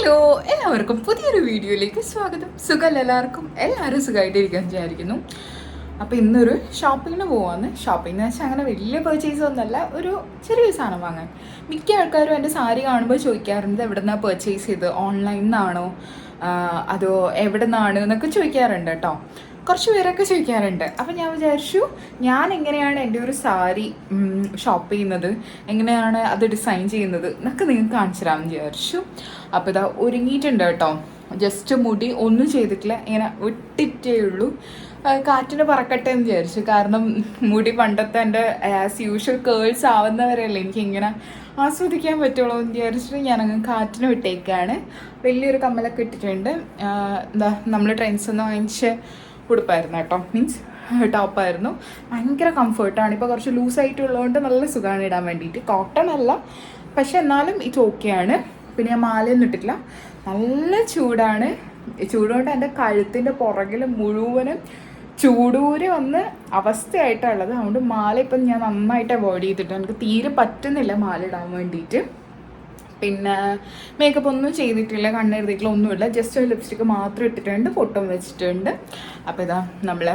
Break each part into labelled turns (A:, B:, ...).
A: Hello എല്ലാവർക്കും പുതിയൊരു വീഡിയോയിലേക്ക് സ്വാഗതം. സുഖം എല്ലാവർക്കും? എല്ലാവരും സുഖമായിട്ടിരിക്കാൻ വിചാരിക്കുന്നു. അപ്പോൾ ഇന്നൊരു ഷോപ്പിങ്ങിന് പോവാന്ന്. ഷോപ്പിംഗ് എന്ന് വെച്ചാൽ അങ്ങനെ വലിയ പർച്ചേസ് ഒന്നുമല്ല ഒരു ചെറിയ സാധനം വാങ്ങാൻ. മിക്ക ആൾക്കാരും എന്റെ സാരി കാണുമ്പോൾ ചോദിക്കാറുണ്ട് എവിടെ നിന്നാണ് പർച്ചേസ് ചെയ്ത് ഓൺലൈനിൽ നിന്നാണോ അതോ എവിടെ നിന്നാണ് എന്നൊക്കെ ചോദിക്കാറുണ്ട് കേട്ടോ. കുറച്ച് പേരൊക്കെ ചോദിക്കാറുണ്ട്. അപ്പം ഞാൻ വിചാരിച്ചു ഞാൻ എങ്ങനെയാണ് എന്റെ ഒരു സാരി ഷോപ്പ് ചെയ്യുന്നത്? എങ്ങനെയാണ് അത് ഡിസൈൻ ചെയ്യുന്നത്? എന്നൊക്കെ നിങ്ങൾക്ക് കാണിച്ചു തരാമെന്ന് വിചാരിച്ചു. അപ്പോൾ ഇതാ ഒരുങ്ങിയിട്ടുണ്ട് കേട്ടോ. ജസ്റ്റ് മുടി ഒന്നും ചെയ്തിട്ടില്ല. ഇങ്ങനെ വിട്ടിട്ടേ ഉള്ളൂ. കാറ്റിന് പറക്കട്ടെ എന്ന് വിചാരിച്ചു. കാരണം മുടി പണ്ടത്തെ എന്റെ ആസ് യൂഷ്വൽ കേൾസ് ആവുന്നവരെയല്ലേ എനിക്കിങ്ങനെ ആസ്വദിക്കാൻ പറ്റുള്ളൂ എന്ന് വിചാരിച്ചിട്ട് ഞാനങ്ങ് കാറ്റിന് വിട്ടേക്കാണ്. വലിയൊരു കമ്മലൊക്കെ ഇട്ടിട്ടുണ്ട്. എന്താ നമ്മൾ ട്രെൻഡ്സ് ഒന്ന് വാങ്ങിച്ച ഉടുപ്പായിരുന്നു കേട്ടോ. മീൻസ് ടോപ്പായിരുന്നു ഭയങ്കര കംഫർട്ടാണ് ഇപ്പോൾ കുറച്ച് ലൂസായിട്ടുള്ളതുകൊണ്ട് നല്ല സുഖമാണ് ഇടാൻ വേണ്ടിയിട്ട്. കോട്ടൺ അല്ല. പക്ഷെ എന്നാലും ഇത് ഓക്കെയാണ് പിന്നെ ഞാൻ മാലയൊന്നും ഇട്ടിട്ടില്ല. നല്ല ചൂടാണ്. ചൂടുകൊണ്ട് എന്റെ കഴുത്തിന്റെ പുറകിൽ മുഴുവനും ചൂടൂര് വന്ന് അവസ്ഥയായിട്ടുള്ളത് അതുകൊണ്ട് മാല ഇപ്പം ഞാൻ നന്നായിട്ട് അവോയ്ഡ് ചെയ്തിട്ടുണ്ട്. എനിക്ക് തീരെ പറ്റുന്നില്ല മാല ഇടാൻ വേണ്ടിയിട്ട്. പിന്നെ മേക്കപ്പ് ഒന്നും ചെയ്തിട്ടില്ല കണ്ണെഴുതിയിട്ടില്ല ഒന്നുമില്ല. ജസ്റ്റ് ഒരു ലിപ്സ്റ്റിക്ക് മാത്രം ഇട്ടിട്ടുണ്ട് പൊട്ടും വെച്ചിട്ടുണ്ട്. അപ്പോൾ ഇതാ നമ്മൾ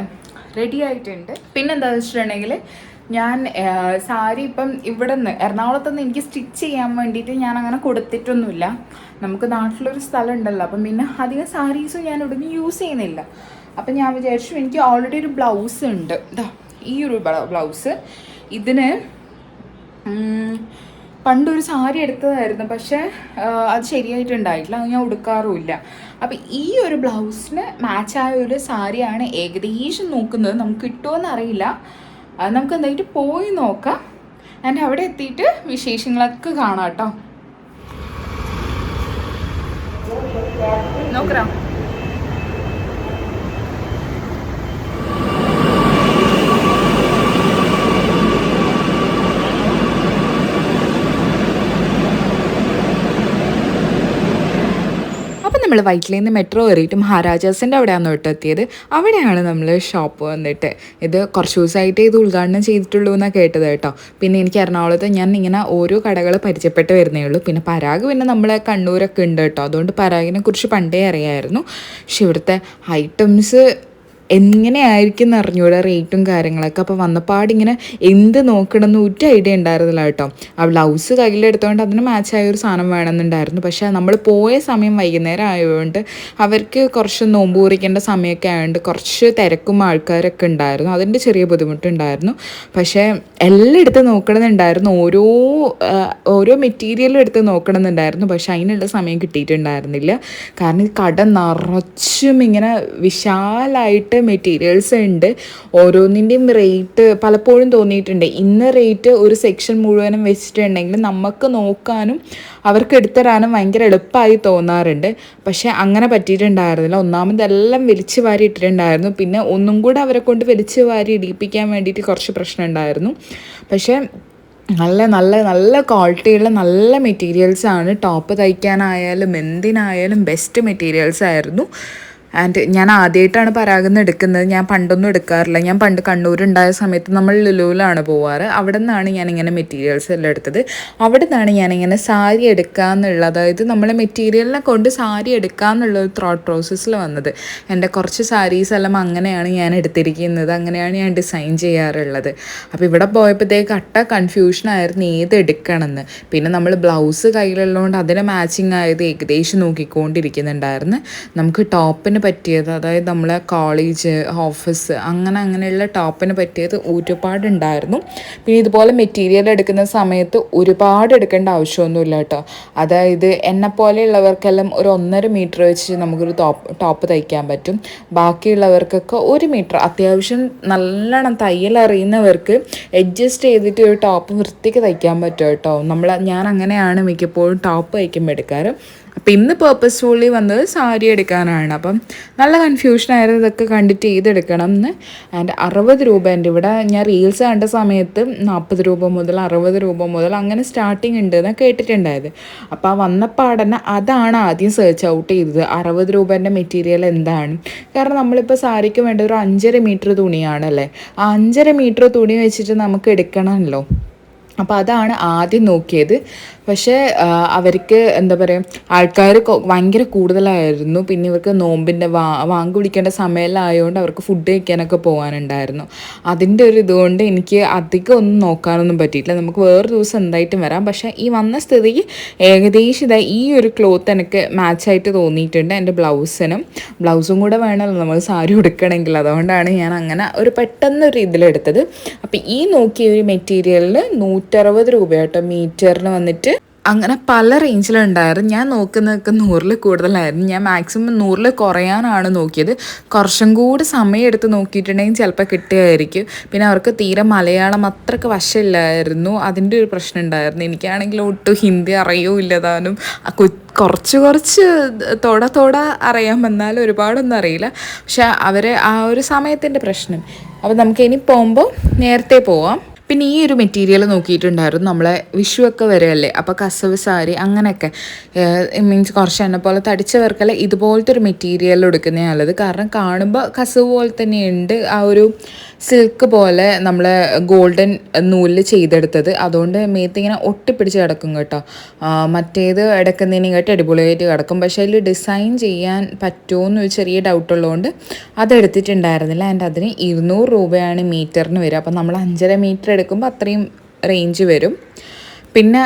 A: റെഡി ആയിട്ടുണ്ട്. പിന്നെന്താ വെച്ചിട്ടുണ്ടെങ്കിൽ ഞാൻ സാരി ഇപ്പം ഇവിടെ നിന്ന് എറണാകുളത്ത് നിന്ന് എനിക്ക് സ്റ്റിച്ച് ചെയ്യാൻ വേണ്ടിയിട്ട് ഞാൻ അങ്ങനെ കൊടുത്തിട്ടൊന്നുമില്ല. നമുക്ക് നാട്ടിലൊരു സ്ഥലം ഉണ്ടല്ലോ അപ്പം പിന്നെ അധികം സാരീസും ഞാൻ ഇവിടുന്ന് യൂസ് ചെയ്യുന്നില്ല. അപ്പം ഞാൻ വിചാരിച്ചു എനിക്ക് ഓൾറെഡി ഒരു ബ്ലൗസ് ഉണ്ട്. ഈ ഒരു ബ്ലൗസ് ഇതിന് പണ്ടൊരു സാരി എടുത്തതായിരുന്നു പക്ഷേ അത് ശരിയായിട്ടുണ്ടായിട്ടില്ല അത് ഞാൻ ഉടുക്കാറുമില്ല. അപ്പം ഈ ഒരു ബ്ലൗസിന് മാച്ചായ ഒരു സാരിയാണ് ഏകദേശം നോക്കുന്നത്. നമുക്ക് കിട്ടുമോ അറിയില്ല. നമുക്ക് എന്തായിട്ട് പോയി നോക്കാം. ആൻഡ് അവിടെ എത്തിയിട്ട് വിശേഷങ്ങളൊക്കെ കാണാം കേട്ടോ. നോക്കറാം നമ്മൾ വൈറ്റിലേ നിന്ന് മെട്രോ കയറിയിട്ട് മഹാരാജാസിന്റെ അവിടെയാണ് കേട്ടോ എത്തിയത്. അവിടെയാണ് നമ്മൾ ഷോപ്പ് വന്നിട്ട്. ഇത് കുറച്ച് ദിവസമായിട്ട് ഇത് ഉദ്ഘാടനം ചെയ്തിട്ടുള്ളൂ എന്നാണ് കേട്ടത് കേട്ടോ. പിന്നെ എനിക്ക് എറണാകുളത്ത് ഞാൻ ഇങ്ങനെ ഓരോ കടകൾ പരിചയപ്പെട്ട് വരുന്നേ ഉള്ളൂ. പിന്നെ പരാഗ് പിന്നെ നമ്മളെ കണ്ണൂരൊക്കെ ഉണ്ട് കേട്ടോ. അതുകൊണ്ട് പരാഗിനെ കുറിച്ച് പണ്ടേ അറിയായിരുന്നു. പക്ഷെ ഇവിടുത്തെ ഐറ്റംസ് എങ്ങനെയായിരിക്കും എന്ന് അറിഞ്ഞൂടെ റേറ്റും കാര്യങ്ങളൊക്കെ. അപ്പോൾ വന്നപ്പാടിങ്ങനെ എന്ത് നോക്കണമെന്ന് ഒറ്റ ഐഡിയ ഉണ്ടായിരുന്നില്ല കേട്ടോ. ആ ബ്ലൗസ് കയ്യിലെടുത്തോണ്ട് അതിന് മാച്ചായ ഒരു സാധനം വേണമെന്നുണ്ടായിരുന്നു. പക്ഷേ നമ്മൾ പോയ സമയം വൈകുന്നേരം ആയതുകൊണ്ട് അവർക്ക് കുറച്ച് നോമ്പ് കുറിക്കേണ്ട സമയമൊക്കെ ആയതുകൊണ്ട് കുറച്ച് തിരക്കും ആൾക്കാരൊക്കെ ഉണ്ടായിരുന്നു. അതിന്റെ ചെറിയ ബുദ്ധിമുട്ടുണ്ടായിരുന്നു. പക്ഷേ എല്ലാം എടുത്ത് നോക്കണമെന്നുണ്ടായിരുന്നു. ഓരോ ഓരോ മെറ്റീരിയലും എടുത്ത് നോക്കണമെന്നുണ്ടായിരുന്നു. പക്ഷേ അതിനുള്ള സമയം കിട്ടിയിട്ടുണ്ടായിരുന്നില്ല. കാരണം ഈ കട നിറച്ചും ഇങ്ങനെ വിശാലായിട്ട് മെറ്റീരിയൽസ് ഉണ്ട്. ഓരോന്നിന്റെയും റേറ്റ് പലപ്പോഴും തോന്നിയിട്ടുണ്ട്. ഇന്ന റേറ്റ് ഒരു സെക്ഷൻ മുഴുവനും വെച്ചിട്ടുണ്ടെങ്കിൽ നമുക്ക് നോക്കാനും അവർക്ക് എടുത്തരാനും ഭയങ്കര എളുപ്പമായി തോന്നാറുണ്ട്. പക്ഷേ അങ്ങനെ പറ്റിയിട്ടുണ്ടായിരുന്നില്ല. ഒന്നാമതെല്ലാം വലിച്ചു വാരി ഇട്ടിട്ടുണ്ടായിരുന്നു. പിന്നെ ഒന്നും കൂടെ അവരെ കൊണ്ട് വലിച്ചു വാരി ഇടിപ്പിക്കാൻ വേണ്ടിയിട്ട് കുറച്ച് പ്രശ്നം ഉണ്ടായിരുന്നു പക്ഷേ നല്ല നല്ല നല്ല ക്വാളിറ്റിയുള്ള നല്ല മെറ്റീരിയൽസാണ് ടോപ്പ് തയ്ക്കാനായാലും എന്തിനായാലും ബെസ്റ്റ് മെറ്റീരിയൽസ് ആയിരുന്നു. ആൻഡ് ഞാൻ ആദ്യമായിട്ടാണ് പരാഗന്ന് എടുക്കുന്നത്. ഞാൻ പണ്ടൊന്നും എടുക്കാറില്ല. ഞാൻ പണ്ട് കണ്ണൂരുണ്ടായ സമയത്ത് നമ്മൾ ലുലുവിലാണ് പോവാറ്. അവിടെ നിന്നാണ് ഞാനിങ്ങനെ മെറ്റീരിയൽസ് എല്ലാം എടുത്തത്. അവിടെ നിന്നാണ് ഞാനിങ്ങനെ സാരി എടുക്കുക എന്നുള്ളത് അതായത് നമ്മളെ മെറ്റീരിയലിനെ കൊണ്ട് സാരി എടുക്കുക എന്നുള്ള ഒരു ത്രോട്ട് പ്രോസസ്സിൽ വന്നത്. എന്റെ കുറച്ച് സാരീസ് എല്ലാം അങ്ങനെയാണ് ഞാൻ എടുത്തിരിക്കുന്നത്. അങ്ങനെയാണ് ഞാൻ ഡിസൈൻ ചെയ്യാറുള്ളത്. അപ്പോൾ ഇവിടെ പോയപ്പോഴത്തേക്ക് അട്ട കൺഫ്യൂഷനായിരുന്നു ഏത് എടുക്കണമെന്ന്. പിന്നെ നമ്മൾ ബ്ലൗസ് കയ്യിലുള്ളതുകൊണ്ട് അതിന് മാച്ചിങ് ആയത് ഏകദേശം നോക്കിക്കൊണ്ടിരിക്കുന്നുണ്ടായിരുന്നു. നമുക്ക് ടോപ്പിന് പറ്റിയത് അതായത് നമ്മളെ കോളേജ് ഓഫീസ് അങ്ങനെ അങ്ങനെയുള്ള ടോപ്പിന് പറ്റിയത് ഒരുപാടുണ്ടായിരുന്നു. പിന്നെ ഇതുപോലെ മെറ്റീരിയൽ എടുക്കുന്ന സമയത്ത് ഒരുപാട് എടുക്കേണ്ട ആവശ്യമൊന്നുമില്ല കേട്ടോ. അതായത് എന്നെ പോലെയുള്ളവർക്കെല്ലാം ഒരു ഒന്നര മീറ്റർ വെച്ച് നമുക്കൊരു ടോപ്പ് ടോപ്പ് തയ്ക്കാൻ പറ്റും. ബാക്കിയുള്ളവർക്കൊക്കെ ഒരു മീറ്റർ അത്യാവശ്യം നല്ലോണം തയ്യൽ അറിയുന്നവർക്ക് അഡ്ജസ്റ്റ് ചെയ്തിട്ട് ഒരു ടോപ്പ് വൃത്തിക്ക് തയ്ക്കാൻ പറ്റും കേട്ടോ. നമ്മൾ ഞാൻ അങ്ങനെയാണ് മിക്കപ്പോഴും ടോപ്പ് തയ്ക്കുമ്പോൾ എടുക്കാറ്. അപ്പം ഇന്ന് പേർപ്പസ്ഫുള്ളി വന്നത് സാരി എടുക്കാനാണ്. അപ്പം നല്ല കൺഫ്യൂഷനായിരുന്നു ഇതൊക്കെ കണ്ടിട്ട് ചെയ്തെടുക്കണം എന്ന്. ആൻഡ് അറുപത് രൂപ എന്റെ ഇവിടെ ഞാൻ റീൽസ് കണ്ട സമയത്ത് നാൽപ്പത് രൂപ മുതൽ അറുപത് രൂപ മുതൽ അങ്ങനെ സ്റ്റാർട്ടിങ് ഉണ്ട് എന്ന് കേട്ടിട്ടുണ്ടായത്. അപ്പോൾ ആ വന്നപ്പാടന്നെ അതാണ് ആദ്യം സെർച്ച് ഔട്ട് ചെയ്തത്. അറുപത് രൂപേന്റെ മെറ്റീരിയൽ എന്താണ്? കാരണം നമ്മളിപ്പോൾ സാരിക്ക് വേണ്ട ഒരു അഞ്ചര മീറ്റർ തുണിയാണല്ലേ ആ അഞ്ചര മീറ്റർ തുണി വെച്ചിട്ട് നമുക്ക് എടുക്കണമല്ലോ. അപ്പോൾ അതാണ് ആദ്യം നോക്കിയത്. പക്ഷേ അവർക്ക് എന്താ പറയുക ആൾക്കാർ ഭയങ്കര കൂടുതലായിരുന്നു. പിന്നെ ഇവർക്ക് നോമ്പിന്റെ വാ വാങ്ക് വിളിക്കേണ്ട സമയമായതുകൊണ്ട് അവർക്ക് ഫുഡ് കഴിക്കാനൊക്കെ പോകാനുണ്ടായിരുന്നു. അതിന്റെ ഒരു ഇതുകൊണ്ട് എനിക്ക് അധികം ഒന്നും നോക്കാനൊന്നും പറ്റിയിട്ടില്ല. നമുക്ക് വേറൊരു ദിവസം എന്തായിട്ടും വരാം. പക്ഷേ ഈ വന്ന സ്ഥിതിക്ക് ഏകദേശം ഇതാ ഈ ഒരു ക്ലോത്ത് എനിക്ക് മാച്ചായിട്ട് തോന്നിയിട്ടുണ്ട്. എന്റെ ബ്ലൗസിനും. ബ്ലൗസും കൂടെ വേണമല്ലോ. നമ്മൾ സാരി ഉടുക്കണമെങ്കിൽ. അതുകൊണ്ടാണ് ഞാൻ അങ്ങനെ ഒരു പെട്ടെന്നൊരു ഇതിലെടുത്തത് അപ്പോൾ ഈ നോക്കിയ ഒരു മെറ്റീരിയലിന് നൂറ്ററുപത് രൂപ കേട്ടോ മീറ്ററിന് വന്നിട്ട് അങ്ങനെ പല റേഞ്ചിലുണ്ടായിരുന്നു. ഞാൻ നോക്കുന്നതൊക്കെ നൂറിൽ കൂടുതലായിരുന്നു. ഞാൻ മാക്സിമം നൂറിൽ കുറയാനാണ് നോക്കിയത്. കുറച്ചും കൂടി സമയം എടുത്ത് നോക്കിയിട്ടുണ്ടെങ്കിൽ ചിലപ്പോൾ കിട്ടുകയായിരിക്കും. പിന്നെ അവർക്ക് തീരെ മലയാളം അത്രയ്ക്ക് വശമില്ലായിരുന്നു. അതിന്റെ ഒരു പ്രശ്നം ഉണ്ടായിരുന്നു. എനിക്കാണെങ്കിൽ ഒട്ടും ഹിന്ദി അറിയൂല്ല താനും കുറച്ച് കുറച്ച് തൊട തൊട അറിയാൻ വന്നാലും ഒരുപാടൊന്നും അറിയില്ല. പക്ഷെ അവർ ആ ഒരു സമയത്തിന്റെ പ്രശ്നം. അപ്പോൾ നമുക്ക് ഇനി പോകുമ്പോൾ നേരത്തെ പോവാം. പിന്നെ ഈ ഒരു മെറ്റീരിയൽ നോക്കിയിട്ടുണ്ടായിരുന്നു നമ്മളെ വിഷു ഒക്കെ വരെയല്ലേ? അപ്പോൾ കസവ് സാരി അങ്ങനെയൊക്കെ. മീൻസ് കുറച്ച് എന്നെ പോലെ തടിച്ചവർക്കല്ല ഇതുപോലത്തെ ഒരു മെറ്റീരിയൽ എടുക്കുന്ന നല്ലത്. കാരണം കാണുമ്പോൾ കസവ് പോലെ തന്നെയുണ്ട് ആ ഒരു സിൽക്ക് പോലെ നമ്മളെ ഗോൾഡൻ നൂലിൽ ചെയ്തെടുത്തത്. അതുകൊണ്ട് മേത്ത് ഇങ്ങനെ ഒട്ടിപ്പിടിച്ച് കിടക്കും കേട്ടോ. മറ്റേത് എടുക്കുന്നതിനെ കേട്ട് അടിപൊളിയായിട്ട് കിടക്കും. പക്ഷേ അതിൽ ഡിസൈൻ ചെയ്യാൻ പറ്റുമോ ഒരു ചെറിയ ഡൗട്ട് ഉള്ളതുകൊണ്ട് അതെടുത്തിട്ടുണ്ടായിരുന്നില്ല. ആൻഡ് അതിന് ഇരുന്നൂറ് രൂപയാണ് മീറ്ററിന് വരിക. അപ്പം നമ്മൾ അഞ്ചര മീറ്റർ എടുക്കുമ്പോൾ അത്രയും റേഞ്ച് വരും. പിന്നെ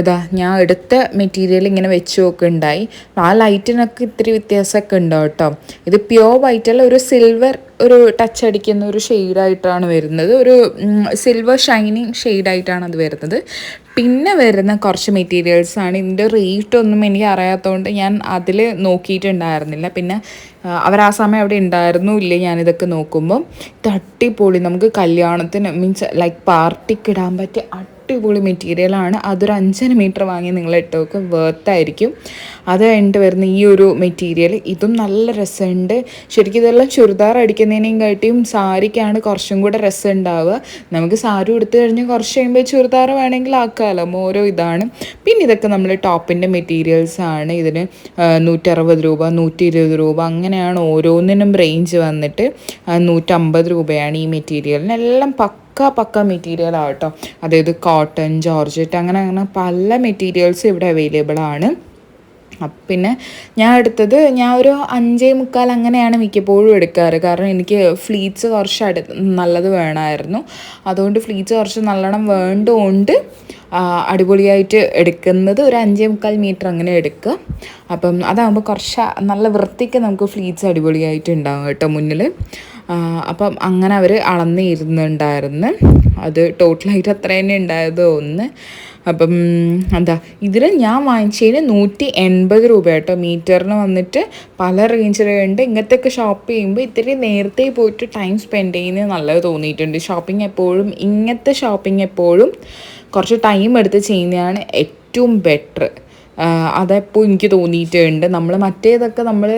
A: ഇതാ ഞാൻ എടുത്ത മെറ്റീരിയൽ ഇങ്ങനെ വെച്ച് ഉണ്ടായി. ആ ലൈറ്റിനൊക്കെ ഇത്തിരി വ്യത്യാസമൊക്കെ ഉണ്ടോ കേട്ടോ. ഇത് പ്യോർ വൈറ്റല്ല ഒരു സിൽവർ ഒരു ടച്ച് അടിക്കുന്ന ഒരു ഷെയ്ഡായിട്ടാണ് വരുന്നത്. ഒരു സിൽവർ ഷൈനിങ് ഷെയ്ഡായിട്ടാണ് അത് വരുന്നത്. പിന്നെ വരുന്ന കുറച്ച് മെറ്റീരിയൽസാണ് ഇതിന്റെ റേറ്റ് ഒന്നും എനിക്ക് അറിയാത്തതുകൊണ്ട് ഞാൻ അതിൽ നോക്കിയിട്ടുണ്ടായിരുന്നില്ല. പിന്നെ അവർ ആ സമയം അവിടെ ഉണ്ടായിരുന്നു ഇല്ലേ ഞാനിതൊക്കെ നോക്കുമ്പം. തട്ടിപ്പൊളി നമുക്ക് കല്യാണത്തിന് മീൻസ് ലൈക്ക് പാർട്ടിക്ക് ഇടാൻ പറ്റിയ അടിപൊളി മെറ്റീരിയലാണ് അതൊരു അഞ്ചര മീറ്റർ വാങ്ങി നിങ്ങൾ ഇട്ടൊക്കെ വേർത്തായിരിക്കും അത് കഴിഞ്ഞിട്ട് വരുന്ന ഈ ഒരു മെറ്റീരിയൽ ഇതും നല്ല രസമുണ്ട്. ശരിക്കും ഇതെല്ലാം ചുരിദാർ അടിക്കുന്നതിനേയും കാട്ടിയും സാരിക്കാണ് കുറച്ചും കൂടെ രസം ഉണ്ടാവുക. നമുക്ക് സാരി ഉടുത്തു കഴിഞ്ഞാൽ കുറച്ച് കഴിയുമ്പോൾ ചുരിദാർ വേണമെങ്കിൽ ആക്കാമല്ലോ ഓരോ ഇതാണ്. പിന്നെ ഇതൊക്കെ നമ്മൾ ടോപ്പിന്റെ മെറ്റീരിയൽസ് ആണ്. ഇതിന് നൂറ്ററുപത് രൂപ നൂറ്റി ഇരുപത് രൂപ അങ്ങനെയാണ് ഓരോന്നിനും റേഞ്ച് വന്നിട്ട് നൂറ്റമ്പത് രൂപയാണ് ഈ മെറ്റീരിയലിന് എല്ലാം പക്ക പക്ക മെറ്റീരിയൽ കേട്ടോ. അതായത് കോട്ടൺ ജോർജറ്റ് അങ്ങനെ അങ്ങനെ പല മെറ്റീരിയൽസ് ഇവിടെ അവൈലബിൾ ആണ്. പിന്നെ ഞാൻ എടുത്തത് ഞാൻ ഒരു അഞ്ചേ മുക്കാൽ അങ്ങനെയാണ് മിക്കപ്പോഴും എടുക്കാറ്. കാരണം എനിക്ക് ഫ്ലീറ്റ്സ് കുറച്ച് അടു നല്ലത് വേണമായിരുന്നു. അതുകൊണ്ട് ഫ്ലീറ്റ്സ് കുറച്ച് നല്ലോണം വേണ്ടതുകൊണ്ട് അടിപൊളിയായിട്ട് എടുക്കുന്നത് ഒരു അഞ്ചേ മുക്കാൽ മീറ്റർ അങ്ങനെ എടുക്കുക. അപ്പം അതാകുമ്പോൾ കുറച്ച് നല്ല വൃത്തിക്ക് നമുക്ക് ഫ്ലീറ്റ്സ് അടിപൊളിയായിട്ട് ഉണ്ടാകും കേട്ടോ മുന്നിൽ അപ്പം അങ്ങനെ അവർ അളന്നിരുന്നുണ്ടായിരുന്നു. അത് ടോട്ടലായിട്ട് അത്ര തന്നെ ഉണ്ടായത് ഒന്ന്. അപ്പം എന്താ ഇതിൽ ഞാൻ വാങ്ങിച്ചതിന് നൂറ്റി എൺപത് രൂപ കേട്ടോ മീറ്ററിന് വന്നിട്ട് പല റേഞ്ചിലുണ്ട് ഇങ്ങനത്തെയൊക്കെ ഷോപ്പ് ചെയ്യുമ്പോൾ ഇത്തിരി നേരത്തെ പോയിട്ട് ടൈം സ്പെൻഡ് ചെയ്യുന്നത് നല്ലത് തോന്നിയിട്ടുണ്ട്. ഷോപ്പിംഗ് എപ്പോഴും ഇങ്ങനത്തെ ഷോപ്പിംഗ് എപ്പോഴും കുറച്ച് ടൈം എടുത്ത് ചെയ്യുന്നതാണ് ഏറ്റവും ബെറ്റർ അതെപ്പോൾ എനിക്ക് തോന്നിയിട്ടുണ്ട്. നമ്മൾ മറ്റേതൊക്കെ നമ്മൾ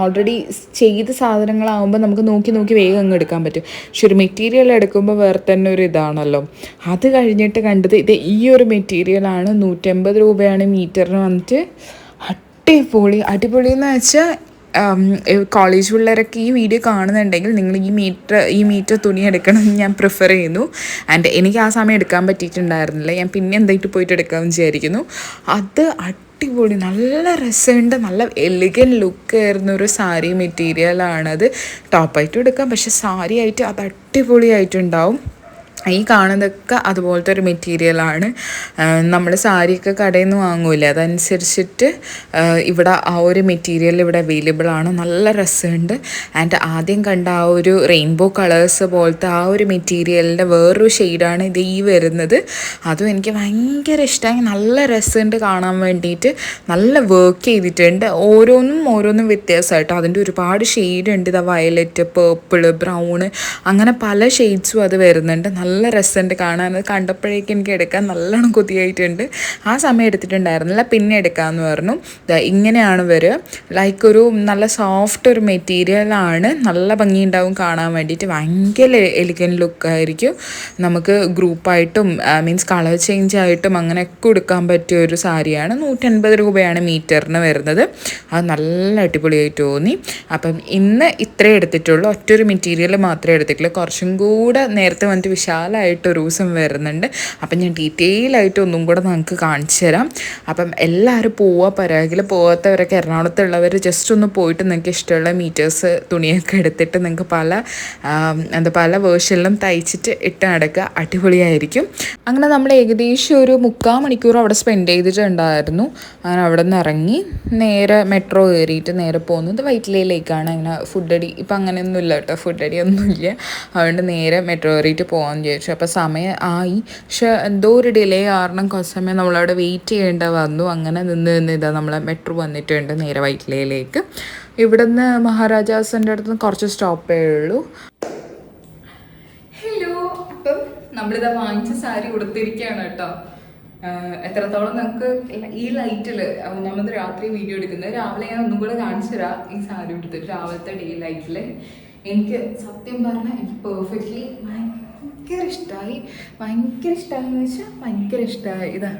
A: ഓൾറെഡി ചെയ്ത സാധനങ്ങളാകുമ്പോൾ നമുക്ക് നോക്കി നോക്കി വേഗം അങ്ങ് എടുക്കാൻ പറ്റും. പക്ഷെ ഒരു മെറ്റീരിയൽ എടുക്കുമ്പോൾ വേറെ തന്നെ ഒരു ഇതാണല്ലോ. അത് കഴിഞ്ഞിട്ട് കണ്ടത് ഇത് ഈ ഒരു മെറ്റീരിയലാണ് നൂറ്റമ്പത് രൂപയാണ് മീറ്ററിന് വന്നിട്ട് അടിപൊളി അടിപൊളി എന്ന് വെച്ചാൽ കോളേജ് പിള്ളേരൊക്കെ ഈ വീഡിയോ കാണുന്നുണ്ടെങ്കിൽ നിങ്ങൾ ഈ മീറ്റർ ഈ മീറ്റർ തുണി എടുക്കണം ഞാൻ പ്രിഫർ ചെയ്യുന്നു. ആൻഡ് എനിക്ക് ആ സമയം എടുക്കാൻ പറ്റിയിട്ടുണ്ടായിരുന്നില്ല. ഞാൻ പിന്നെ എന്തായിട്ട് പോയിട്ട് എടുക്കാമെന്ന് വിചാരിക്കുന്നു. അത് അടിപൊളി നല്ല രസമുണ്ട്. നല്ല എലിഗൻ ലുക്ക് ആയിരുന്ന ഒരു സാരി മെറ്റീരിയലാണത് ടോപ്പായിട്ടും എടുക്കാം. പക്ഷെ സാരി ആയിട്ട് അത് അടിപൊളിയായിട്ടുണ്ടാവും. ഈ കാണുന്നതൊക്കെ അതുപോലത്തെ ഒരു മെറ്റീരിയലാണ് നമ്മൾ സാരിയൊക്കെ കടയിൽ നിന്ന് വാങ്ങൂല അതനുസരിച്ചിട്ട് ഇവിടെ ആ ഒരു മെറ്റീരിയൽ ഇവിടെ അവൈലബിൾ ആണ്. നല്ല രസമുണ്ട്. ആൻഡ് ആദ്യം കണ്ട ആ ഒരു റെയിൻബോ കളേഴ്സ് പോലത്തെ ആ ഒരു മെറ്റീരിയലിന്റെ വേറൊരു ഷെയ്ഡാണ് ഇത് ഈ വരുന്നത്. അതും എനിക്ക് ഭയങ്കര ഇഷ്ടമായി നല്ല രസമുണ്ട് കാണാൻ വേണ്ടിയിട്ട്. നല്ല വർക്ക് ചെയ്തിട്ടുണ്ട്. ഓരോന്നും ഓരോന്നും വ്യത്യാസമായിട്ടോ. അതിന്റെ ഒരുപാട് ഷെയ്ഡുണ്ട് ഇതാ വയലറ്റ് പേർപ്പിൾ ബ്രൗണ് അങ്ങനെ പല ഷെയ്ഡ്സും അത് വരുന്നുണ്ട്. നല്ല രസമുണ്ട് കാണാൻ. അത് കണ്ടപ്പോഴേക്കും എനിക്ക് എടുക്കാൻ നല്ലോണം കൊതിയായിട്ടുണ്ട്. ആ സമയം എടുത്തിട്ടുണ്ടായിരുന്നില്ല. പിന്നെ എടുക്കാമെന്ന് പറഞ്ഞു. ഇങ്ങനെയാണ് വരിക. ലൈക്ക് ഒരു നല്ല സോഫ്റ്റ് ഒരു മെറ്റീരിയലാണ് നല്ല ഭംഗിയുണ്ടാവും കാണാൻ വേണ്ടിയിട്ട്. ഭയങ്കര എലിഗൻ ലുക്കായിരിക്കും നമുക്ക് ഗ്രൂപ്പായിട്ടും മീൻസ് കളർ ചേഞ്ച് ആയിട്ടും അങ്ങനെയൊക്കെ എടുക്കാൻ പറ്റിയ ഒരു സാരിയാണ്. നൂറ്റൻപത് രൂപയാണ് മീറ്ററിന് വരുന്നത്. അത് നല്ല അടിപൊളിയായിട്ട് തോന്നി. അപ്പം ഇന്ന് ഇത്രേ എടുത്തിട്ടുള്ളൂ. ഒറ്റൊരു മെറ്റീരിയൽ മാത്രമേ എടുത്തിട്ടുള്ളൂ. കുറച്ചും കൂടെ നേരത്തെ വന്നിട്ട് വിശാല സ്പെഷ്യലായിട്ട് ഒരു ദിവസം വരുന്നുണ്ട്. അപ്പം ഞാൻ ഡീറ്റെയിൽ ആയിട്ട് ഒന്നും കൂടെ നിങ്ങൾക്ക് കാണിച്ചു തരാം. അപ്പം എല്ലാവരും പോവുക പരാഗിൽ പോകാത്തവരൊക്കെ എറണാകുളത്തുള്ളവർ ജസ്റ്റ് ഒന്ന് പോയിട്ട് നിങ്ങൾക്ക് ഇഷ്ടമുള്ള മീറ്റേഴ്സ് തുണിയൊക്കെ എടുത്തിട്ട് നിങ്ങൾക്ക് പല എന്താ പല വേർഷനിലും തയ്ച്ചിട്ട് ഇട്ട് നടക്കുക. അടിപൊളിയായിരിക്കും. അങ്ങനെ നമ്മൾ ഏകദേശം ഒരു മുക്കാൽ മണിക്കൂർ അവിടെ സ്പെൻഡ് ചെയ്തിട്ടുണ്ടായിരുന്നു. അങ്ങനെ അവിടെ നിന്ന് ഇറങ്ങി നേരെ മെട്രോ കയറിയിട്ട് നേരെ പോകുന്നത് വൈറ്റിലയിലേക്കാണ്. അങ്ങനെ ഫുഡ് അടി ഇപ്പം അങ്ങനെയൊന്നുമില്ല കേട്ടോ. ഫുഡ് ഒന്നുമില്ല അതുകൊണ്ട് നേരെ മെട്രോ കയറിയിട്ട് പോകാമെന്ന് വിചാരിച്ചു. അപ്പോൾ സമയം ആയി പക്ഷെ എന്തോ ഒരു ഡിലേ കാരണം കുറച്ച് സമയം നമ്മളവിടെ വെയിറ്റ് ചെയ്യേണ്ട വന്നു. അങ്ങനെ നിന്ന് നിന്ന് ഇതാ നമ്മളെ മെട്രോ വന്നിട്ടുണ്ട് നേരെ വൈറ്റിലയിലേക്ക്. ഇവിടുന്ന് മഹാരാജാസിന്റെ അടുത്ത് നിന്ന് കുറച്ച് സ്റ്റോപ്പേ ഉള്ളൂ. ഹലോ അപ്പം നമ്മളിതാ വാങ്ങിച്ച സാരി കൊടുത്തിരിക്കുകയാണ് കേട്ടോ. എത്രത്തോളം നമുക്ക് ഈ ലൈറ്റിൽ നമ്മൾ രാത്രി വീഡിയോ എടുക്കുന്നത് രാവിലെ ഞാൻ ഒന്നും കൂടെ കാണിച്ചു തരാം ഈ സാരി കൊടുത്തിട്ട്. രാവിലത്തെ ഡേ ലൈറ്റിൽ എനിക്ക് സത്യം പറഞ്ഞാൽ എനിക്ക് പെർഫെക്റ്റ്ലി ഭയങ്കര ഇഷ്ടമായി ഭയങ്കര ഇഷ്ടമായി എന്ന് വെച്ചാൽ ഭയങ്കര ഇഷ്ടമായി ഇതാ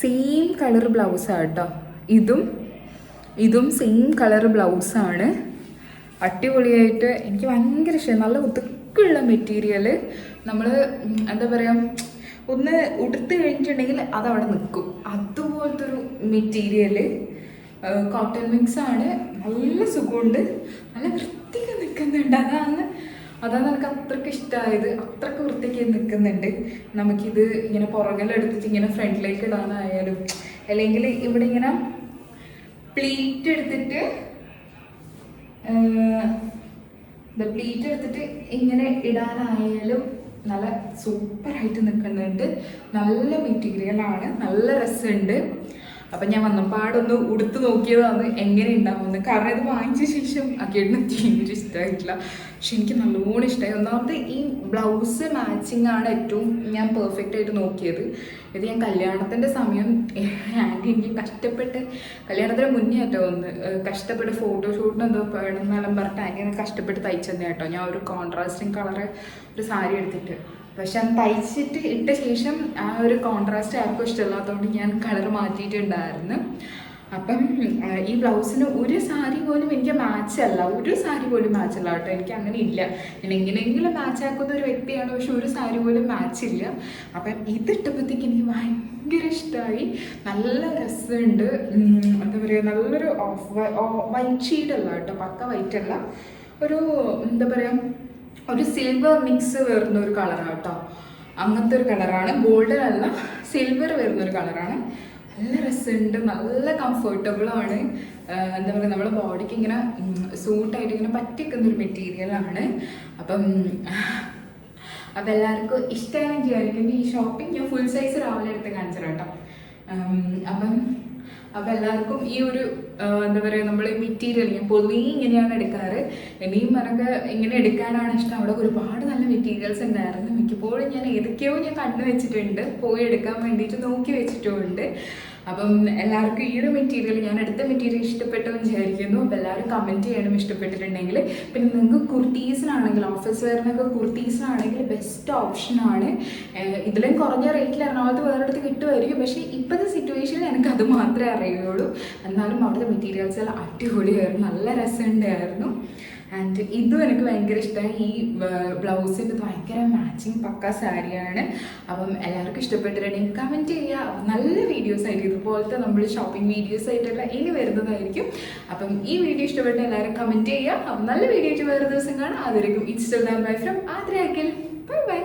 A: സെയിം കളർ ബ്ലൗസാണ് കേട്ടോ. ഇതും ഇതും സെയിം കളർ ബ്ലൗസാണ് അടിപൊളിയായിട്ട് എനിക്ക് ഭയങ്കര ഇഷ്ടമായി നല്ല ഒതുക്കുള്ള മെറ്റീരിയൽ നമ്മൾ എന്താ പറയുക ഒന്ന് ഉടുത്ത് കഴിഞ്ഞിട്ടുണ്ടെങ്കിൽ അതവിടെ നിൽക്കും അതുപോലത്തെ ഒരു മെറ്റീരിയൽ കോട്ടൺ മിക്സ് ആണ്. നല്ല സുഖമുണ്ട്. നല്ല വൃത്തിക്ക് നിൽക്കുന്നുണ്ട് അതാണ് അതാണ് എനിക്ക് അത്രയ്ക്ക് ഇഷ്ടമായത് അത്രയ്ക്ക് വൃത്തിക്ക് നിൽക്കുന്നുണ്ട് നമുക്കിത് ഇങ്ങനെ പുറകിലെടുത്തിട്ട് ഇങ്ങനെ ഫ്രണ്ടിലേക്ക് ഇടാനായാലും അല്ലെങ്കിൽ ഇവിടെ ഇങ്ങനെ പ്ലീറ്റ് എടുത്തിട്ട് പ്ലീറ്റ് എടുത്തിട്ട് ഇങ്ങനെ ഇടാനായാലും നല്ല സൂപ്പറായിട്ട് നിൽക്കുന്നുണ്ട് നല്ല മെറ്റീരിയലാണ്. നല്ല രസമുണ്ട്. അപ്പം ഞാൻ വന്നപ്പാടൊന്ന് ഉടുത്ത് നോക്കിയതാണ് എങ്ങനെ ഉണ്ടാവുമെന്ന്. കാരണം ഇത് വാങ്ങിച്ച ശേഷം അക്കേടിന് തീരെ ഇഷ്ടമായിട്ടില്ല പക്ഷെ എനിക്ക് നല്ലോണം ഇഷ്ടമായി ഒന്നാമത് ഈ ബ്ലൗസ് മാച്ചിങ് ആണ് ഏറ്റവും ഞാൻ പെർഫെക്റ്റ് ആയിട്ട് നോക്കിയത്. ഇത് ഞാൻ കല്യാണത്തിന്റെ സമയം ആന്റി എനിക്ക് കഷ്ടപ്പെട്ട് കല്യാണത്തിന് മുന്നേ ആട്ടോ ഒന്ന് കഷ്ടപ്പെട്ട് ഫോട്ടോഷൂട്ടിന് എന്തോ വേണമെന്നെല്ലാം പറഞ്ഞിട്ട് ആന്റി കഷ്ടപ്പെട്ട് കഷ്ടപ്പെട്ട് തയ്ച്ചതന്നെ കേട്ടോ. ഞാൻ ഒരു കോൺട്രാസ്റ്റിങ് കളറ് ഒരു സാരി എടുത്തിട്ട്. പക്ഷെ അത് തയ്ച്ചിട്ട് ഇട്ട ശേഷം ആ ഒരു കോൺട്രാസ്റ്റ് ആർക്കും ഇഷ്ടമില്ലാത്തതുകൊണ്ട് ഞാൻ കളർ മാറ്റിയിട്ടുണ്ടായിരുന്നു. അപ്പം ഈ ബ്ലൗസിന് ഒരു സാരി പോലും എനിക്ക് മാച്ച് അല്ല. ഒരു സാരി പോലും മാച്ച് അല്ല കേട്ടോ. എനിക്ക് അങ്ങനെ ഇല്ല. ഞാൻ എങ്ങനെയെങ്കിലും മാച്ച് ആക്കുന്ന ഒരു വ്യക്തിയാണ്. പക്ഷെ ഒരു സാരി പോലും മാച്ച് ഇല്ല. അപ്പം ഇതിട്ടപ്പോഴത്തേക്ക് എനിക്ക് ഭയങ്കര ഇഷ്ടമായി. നല്ല രസമുണ്ട്. എന്താ പറയുക നല്ലൊരു ഓഫ് വൈറ്റ് ഷീഡ് അല്ല കേട്ടോ. പക്ക വൈറ്റ് അല്ല. ഒരു എന്താ പറയുക ഒരു സിൽവർ മിക്സ് വരുന്ന ഒരു കളറാണ് കേട്ടോ അങ്ങനത്തെ ഒരു കളറാണ് ഗോൾഡൻ അല്ല സിൽവർ വരുന്ന ഒരു കളറാണ് നല്ല രസമുണ്ട്. നല്ല കംഫർട്ടബിളാണ് എന്താ പറയുക നമ്മുടെ ബോഡിക്ക് ഇങ്ങനെ സൂട്ടായിട്ട് ഇങ്ങനെ പറ്റിക്കുന്ന ഒരു മെറ്റീരിയലാണ് അപ്പം അപ്പം എല്ലാവർക്കും ഇഷ്ടമായി വിചാരിക്കുന്നു. ഈ ഷോപ്പിംഗ് ഞാൻ ഫുൾ സൈസ് രാവിലെ എടുത്ത് കാണിച്ചു കേട്ടോ അപ്പം അപ്പം എല്ലാവർക്കും ഈ ഒരു എന്താ പറയുക നമ്മൾ മെറ്റീരിയൽ ഞാൻ പൊതുവേ ഇങ്ങനെയാണ് എടുക്കാറ്. ഇനിയും എനിക്ക് ഇങ്ങനെ എടുക്കാനാണ് ഇഷ്ടം. അവിടെ ഒരുപാട് നല്ല മെറ്റീരിയൽസ് ഉണ്ടായിരുന്നു. മിക്കപ്പോഴും ഞാൻ ഏതൊക്കെയോ ഞാൻ കണ്ടു വെച്ചിട്ടുണ്ട് പോയി എടുക്കാൻ വേണ്ടിയിട്ട് നോക്കി വെച്ചിട്ടുമുണ്ട്. അപ്പം എല്ലാവർക്കും ഈ ഒരു മെറ്റീരിയൽ ഞാൻ എടുത്ത മെറ്റീരിയൽ ഇഷ്ടപ്പെട്ടു എന്ന് വിചാരിക്കുന്നു. അപ്പം എല്ലാവരും കമന്റ് ചെയ്യണം ഇഷ്ടപ്പെട്ടിട്ടുണ്ടെങ്കിൽ പിന്നെ നിങ്ങൾക്ക് കുർത്തീസിനാണെങ്കിൽ ഓഫീസ് വെയറിനൊക്കെ കുർത്തീസിനാണെങ്കിൽ ബെസ്റ്റ് ഓപ്ഷനാണ് ഇതിലും കുറഞ്ഞ റേറ്റിൽ എറണാകുളത്ത് വേറെടുത്ത് കിട്ടുമായിരിക്കും. പക്ഷേ ഇപ്പോഴത്തെ സിറ്റുവേഷനിൽ എനിക്ക് അത് മാത്രമേ അറിയുള്ളൂ. എന്നാലും അവിടുത്തെ മെറ്റീരിയൽസ് എല്ലാം അടിപൊളിയായിരുന്നു. നല്ല രസമുണ്ടായിരുന്നു. ആൻഡ് ഇതും എനിക്ക് ഭയങ്കര ഇഷ്ടമാണ് ഈ ബ്ലൗസിന്റെ ഭയങ്കര മാച്ചിങ് പക്ക സാരിയാണ്. അപ്പം എല്ലാവർക്കും ഇഷ്ടപ്പെട്ടിട്ടുണ്ടെങ്കിൽ കമന്റ് ചെയ്യുക. നല്ല വീഡിയോസ് ആയിരിക്കും ഇതുപോലത്തെ നമ്മൾ ഷോപ്പിംഗ് വീഡിയോസ് ആയിട്ടുള്ള ഇനി വരുന്നതായിരിക്കും. അപ്പം ഈ വീഡിയോ ഇഷ്ടപ്പെട്ട എല്ലാവരും കമന്റ് ചെയ്യുക. അപ്പം നല്ല വീഡിയോ ആയിട്ട് വേറെ ദിവസം കാണാം. അതായിരിക്കും ഇൻസ്റ്റാഗ്രാം ബൈ ഫ്രം ആദ്രയാക്കൽ ബൈ ബൈ